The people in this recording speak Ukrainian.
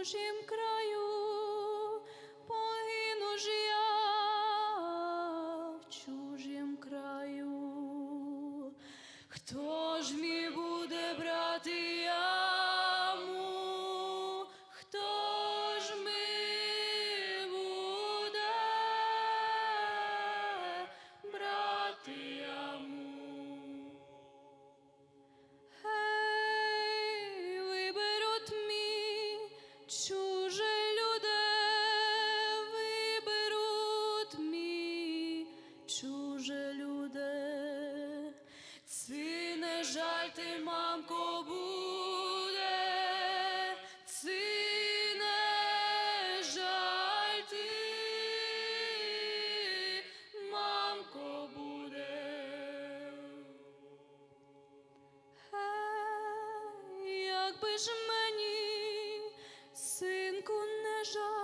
в чужім краю, погину ж я в чужим краю. Хто ж мій ти, мамко, буде, сине, жаль ти, мамко, буде. Е, як би ж мені, синку, не жаль.